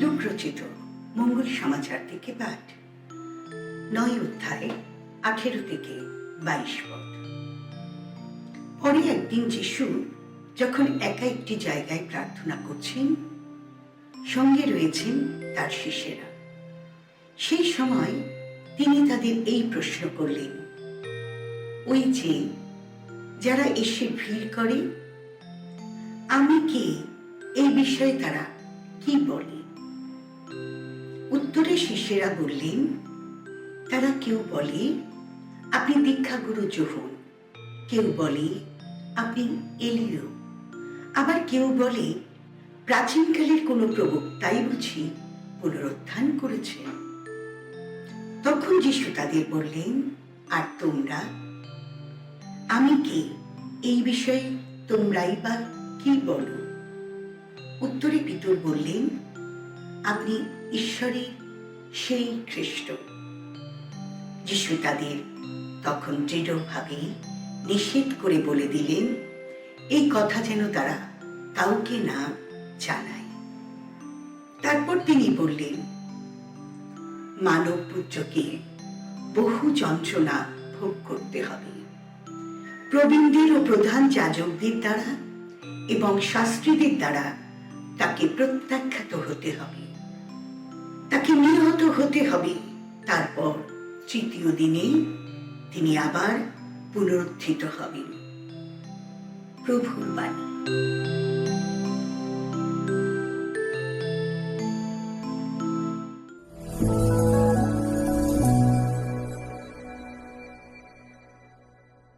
লোকরচিত মঙ্গল সমাচার থেকে পাঠ। নয় অধ্যায় আঠেরো থেকে বাইশ পদ। পরে একদিন যিশু যখন একা একটি জায়গায় প্রার্থনা করছেন, সঙ্গে রয়েছেন তার শিষ্যেরা। সেই সময় তিনি তাদের এই প্রশ্ন করলেন, ওই যে যারা এসে ভিড় করে, আমি কে এই বিষয়ে তারা কি বলে? উত্তরে শিষ্যেরা বললেন, তারা কেউ বলে, আপনি দীক্ষাগুরু যোহন কেউ বলে, আপনি এলিও আবার কেউ বলে, প্রাচীনকালের কোনো প্রবক্তাই বুঝি পুনরুত্থান করেছে তখন যিশু তাদের বললেন, আর তোমরা? আমি কে? এই বিষয়ে তোমরাই বা কি বলো? উত্তরে পিতর বললেন আপনি ঈশ্বরের সেই খ্রিস্ট। যিশু তাদের তখন দৃঢ়ভাবে নিষেধ করে বলে দিলেন, এই কথা যেন তারা কাউকে না জানায়। তারপর তিনি বললেন, মানব পুত্রকে বহু যন্ত্রণা ভোগ করতে হবে। প্রবীণদের ও প্রধান যাজকদের দ্বারা এবং শাস্ত্রীদের দ্বারা তাকে প্রত্যাখ্যাত হতে হবে। তাকে হতে হবে। তারপর তৃতীয় দিনে তিনি আবার পুনরুত্থিত হবেন। প্রভুর বাণী।